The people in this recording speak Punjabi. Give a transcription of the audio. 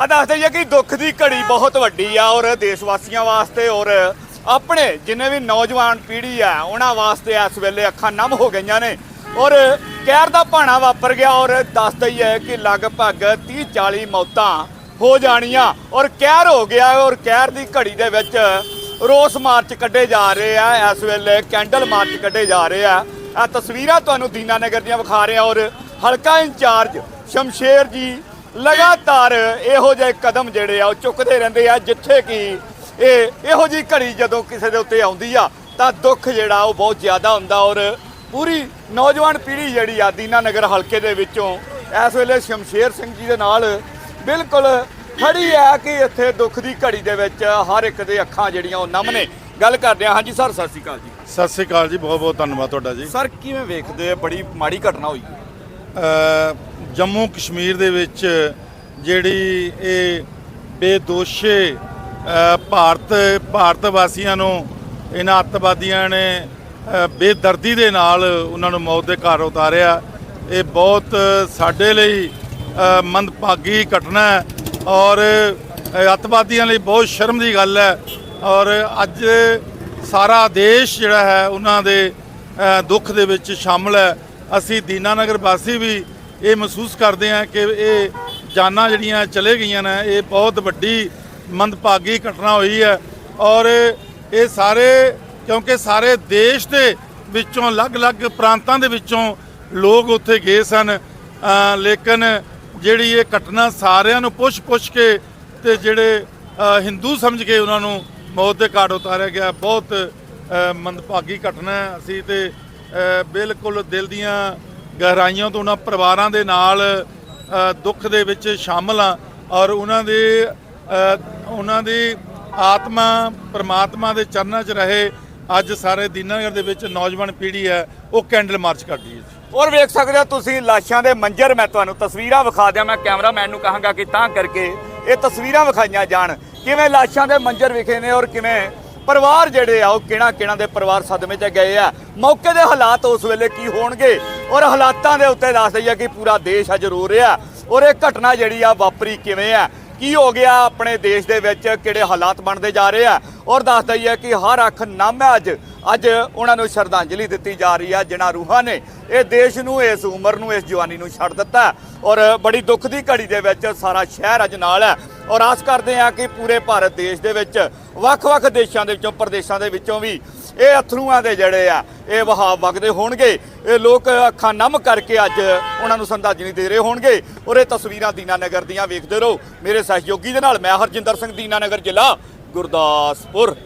ਆ ਦੱਸਦੇ ਹੀ ਆ ਕਿ ਦੁੱਖ ਦੀ ਘੜੀ ਬਹੁਤ ਵੱਡੀ ਆ ਔਰ ਦੇਸ਼ ਵਾਸੀਆਂ ਵਾਸਤੇ ਔਰ ਆਪਣੇ ਜਿੰਨੇ ਵੀ ਨੌਜਵਾਨ ਪੀੜ੍ਹੀ ਆ, ਉਹਨਾਂ ਵਾਸਤੇ ਇਸ ਵੇਲੇ ਅੱਖਾਂ ਨਮ ਹੋ ਗਈਆਂ ਨੇ ਔਰ ਕਹਿਰ ਦਾ ਭਾਣਾ ਵਾਪਰ ਗਿਆ ਔਰ ਦੱਸਦਾ ਹੀ ਹੈ ਕਿ ਲਗਭਗ 30 40 ਮੌਤਾਂ ਹੋ ਜਾਣੀਆਂ ਔਰ ਕਹਿਰ ਹੋ ਗਿਆ ਔਰ ਕਹਿਰ ਦੀ ਘੜੀ ਦੇ ਵਿੱਚ ਰੋਸ ਮਾਰਚ ਕੱਢੇ ਜਾ ਰਹੇ ਆ, ਇਸ ਵੇਲੇ ਕੈਂਡਲ ਮਾਰਚ ਕੱਢੇ ਜਾ ਰਹੇ ਆ। ਆ ਤਸਵੀਰਾਂ ਤੁਹਾਨੂੰ ਦੀਨਾਨਗਰ ਦੀਆਂ ਵਿਖਾ ਰਹੇ ਆ ਔਰ ਹਲਕਾ ਇੰਚਾਰਜ ਸ਼ਮਸ਼ੇਰ ਜੀ ਲਗਾਤਾਰ ਇਹੋ ਜਿਹੇ ਕਦਮ ਜਿਹੜੇ ਆ ਉਹ ਚੁੱਕਦੇ ਰਹਿੰਦੇ ਆ ਜਿੱਥੇ ਕਿ ਇਹ ਇਹੋ ਜੀ ਘੜੀ ਜਦੋਂ ਕਿਸੇ ਦੇ ਉੱਤੇ ਆਉਂਦੀ ਆ ਤਾਂ ਦੁੱਖ ਜਿਹੜਾ ਉਹ ਬਹੁਤ ਜ਼ਿਆਦਾ ਹੁੰਦਾ ਔਰ ਪੂਰੀ ਨੌਜਵਾਨ ਪੀੜ੍ਹੀ ਜਿਹੜੀ ਆ ਦੀਨਾਨਗਰ ਹਲਕੇ ਦੇ ਵਿੱਚੋਂ ਇਸ ਵੇਲੇ ਸ਼ਮਸ਼ੇਰ ਸਿੰਘ ਜੀ ਦੇ ਨਾਲ ਬਿਲਕੁਲ ਖੜੀ ਹੈ ਕਿ ਇੱਥੇ ਦੁੱਖ ਦੀ ਘੜੀ ਦੇ ਵਿੱਚ ਹਰ ਇੱਕ ਦੇ ਅੱਖਾਂ ਜਿਹੜੀਆਂ ਉਹ ਨਮ ਨੇ ਗੱਲ ਕਰਦੇ ਆ ਹਾਂਜੀ ਸਰ ਸਤਿ ਸ਼੍ਰੀ ਅਕਾਲ ਜੀ। ਸਤਿ ਸ੍ਰੀ ਅਕਾਲ ਜੀ ਬਹੁਤ ਬਹੁਤ ਧੰਨਵਾਦ ਤੁਹਾਡਾ ਜੀ। ਸਰ ਕਿਵੇਂ ਵੇਖਦੇ ਆ? ਬੜੀ ਮਾੜੀ ਘਟਨਾ ਹੋਈ ਜੰਮੂ ਕਸ਼ਮੀਰ ਦੇ ਵਿੱਚ ਜਿਹੜੀ ਇਹ ਬੇਦੋਸ਼ੇ ਭਾਰਤ ਭਾਰਤ ਵਾਸੀਆਂ ਨੂੰ ਇਹਨਾਂ ਅੱਤਵਾਦੀਆਂ ਨੇ ਬੇਦਰਦੀ ਦੇ ਨਾਲ ਉਹਨਾਂ ਨੂੰ ਮੌਤ ਦੇ ਘਰ ਉਤਾਰਿਆ। ਇਹ ਬਹੁਤ ਸਾਡੇ ਲਈ ਮੰਦਭਾਗੀ ਘਟਨਾ ਹੈ ਔਰ ਅੱਤਵਾਦੀਆਂ ਲਈ ਬਹੁਤ ਸ਼ਰਮ ਦੀ ਗੱਲ ਹੈ ਔਰ ਅੱਜ ਸਾਰਾ ਦੇਸ਼ ਜਿਹੜਾ ਹੈ ਉਹਨਾਂ ਦੇ ਦੁੱਖ ਦੇ ਵਿੱਚ ਸ਼ਾਮਲ ਹੈ। ਅਸੀਂ ਦੀਨਾਨਗਰ ਵਾਸੀ ਵੀ ਇਹ ਮਹਿਸੂਸ ਕਰਦੇ ਹਾਂ ਕਿ ਇਹ ਜਾਨਾਂ ਜਿਹੜੀਆਂ ਚਲੇ ਗਈਆਂ ਨੇ, ਇਹ ਬਹੁਤ ਵੱਡੀ ਮੰਦਭਾਗੀ ਘਟਨਾ ਹੋਈ ਹੈ ਔਰ ਇਹ ਸਾਰੇ, ਕਿਉਂਕਿ ਸਾਰੇ ਦੇਸ਼ ਦੇ ਵਿੱਚੋਂ, ਅਲੱਗ-ਅਲੱਗ ਪ੍ਰਾਂਤਾਂ ਦੇ ਵਿੱਚੋਂ ਲੋਕ ਉੱਥੇ ਗਏ ਸਨ। ਲੇਕਿਨ ਜਿਹੜੀ ਇਹ ਘਟਨਾ ਸਾਰਿਆਂ ਨੂੰ ਪੁੱਛ-ਪੁੱਛ ਕੇ ਤੇ ਜਿਹੜੇ ਹਿੰਦੂ ਸਮਝ ਕੇ ਉਹਨਾਂ ਨੂੰ ਮੌਤ ਦੇ ਘਾਟ ਉਤਾਰਿਆ ਗਿਆ। ਬਹੁਤ ਮੰਦਭਾਗੀ ਘਟਨਾ ਅਸੀਂ ਤੇ ਬਿਲਕੁਲ ਦਿਲ ਦੀਆਂ ਗਹਿਰਾਈਆਂ ਤੋਂ ਉਹਨਾਂ ਪਰਿਵਾਰਾਂ ਦੇ ਨਾਲ ਦੁੱਖ ਦੇ ਵਿੱਚ ਸ਼ਾਮਲ ਆ ਔਰ ਉਹਨਾਂ ਦੇ ਉਹਨਾਂ ਦੀ ਆਤਮਾ ਪਰਮਾਤਮਾ ਦੇ ਚਰਨਾਂ 'ਚ ਰਹੇ। ਅੱਜ ਸਾਰੇ ਦੀਨਾਨਗਰ ਦੇ ਵਿੱਚ ਨੌਜਵਾਨ ਪੀੜ੍ਹੀ ਹੈ, ਉਹ ਕੈਂਡਲ ਮਾਰਚ ਕਰਦੀ ਹੈ ਔਰ ਵੇਖ ਸਕਦੇ ਹੋ ਤੁਸੀਂ ਲਾਸ਼ਾਂ ਦੇ ਮੰਜ਼ਰ ਮੈਂ ਤੁਹਾਨੂੰ ਤਸਵੀਰਾਂ ਵਿਖਾ ਦਿਆਂ, ਮੈਂ ਕੈਮਰਾਮੈਨ ਨੂੰ ਕਹਾਂਗਾ ਕਿ ਤਾਂ ਕਰਕੇ ਇਹ ਤਸਵੀਰਾਂ ਵਿਖਾਈਆਂ ਜਾਣ। ਕਿਵੇਂ ਲਾਸ਼ਾਂ ਦੇ ਮੰਜ਼ਰ ਵਿਖੇ ਨੇ ਔਰ ਕਿਵੇਂ ਪਰਿਵਾਰ ਜਿਹੜੇ ਆ, ਉਹ ਕਿਹੜਾ ਕਿਹੜਾ ਦੇ ਪਰਿਵਾਰ ਸਦਮੇ 'ਚ ਗਏ ਆ। ਮੌਕੇ ਦੇ ਹਾਲਾਤ ਉਸ ਵੇਲੇ ਕੀ ਹੋਣਗੇ? ਔਰ ਹਾਲਾਤਾਂ ਦੇ ਉੱਤੇ ਦੱਸ ਦਈਏ ਕਿ ਪੂਰਾ ਦੇਸ਼ ਅੱਜ ਰੋ ਰਿਹਾ। ਔਰ ਇਹ ਘਟਨਾ ਜਿਹੜੀ ਆ, ਵਾਪਰੀ ਕਿਵੇਂ ਆ? ਕੀ ਹੋ ਗਿਆ ਆਪਣੇ ਦੇਸ਼ ਦੇ ਵਿੱਚ? ਕਿਹੜੇ ਹਾਲਾਤ ਬਣਦੇ ਜਾ ਰਹੇ ਆ? ਔਰ ਦੱਸ ਦਈਏ ਕਿ ਹਰ ਅੱਖ ਨਾਮ ਹੈ ਅੱਜ। ਅੱਜ ਉਹਨਾਂ ਨੂੰ ਸ਼ਰਧਾਂਜਲੀ ਦਿੱਤੀ ਜਾ ਰਹੀ ਆ ਜਿਨ੍ਹਾਂ ਰੂਹਾਂ ਨੇ ਇਹ ਦੇਸ਼ ਨੂੰ, ਇਸ ਉਮਰ ਨੂੰ, ਇਸ ਜਵਾਨੀ ਨੂੰ ਛੱਡ ਦਿੱਤਾ ਔਰ ਬੜੀ ਦੁੱਖ ਦੀ ਘੜੀ ਦੇ ਵਿੱਚ ਸਾਰਾ ਸ਼ਹਿਰ ਅੱਜ ਨਾਲ ਹੈ। ਔਰ ਆਸ ਕਰਦੇ ਆ ਕਿ ਪੂਰੇ ਭਾਰਤ ਦੇਸ਼ ਦੇ ਵਿੱਚ ਵੱਖ-ਵੱਖ ਦੇਸ਼ਾਂ ਦੇ ਵਿੱਚੋਂ, ਪ੍ਰਦੇਸ਼ਾਂ ਦੇ ਵਿੱਚੋਂ ਵੀ ਇਹ ਅਥਰੂਆਂ ਦੇ ਜਿਹੜੇ ਆ, ਇਹ ਵਹਾਅ ਵਗਦੇ ਹੋਣਗੇ। ਇਹ ਲੋਕ ਅੱਖਾਂ ਨਮ ਕਰਕੇ ਅੱਜ ਉਹਨਾਂ ਨੂੰ ਸੰਧਾਜਨੀ ਦੇ ਰਹੇ ਹੋਣਗੇ ਔਰ ਇਹ ਤਸਵੀਰਾਂ ਦੀਨਾਨਗਰ ਦੀਆਂ ਵੇਖਦੇ ਰਹੋ। ਮੇਰੇ ਸਹਿਯੋਗੀ ਦੇ ਨਾਲ ਮੈਂ ਹਰਜਿੰਦਰ ਸਿੰਘ, ਦੀਨਾਨਗਰ ਜ਼ਿਲ੍ਹਾ ਗੁਰਦਾਸਪੁਰ।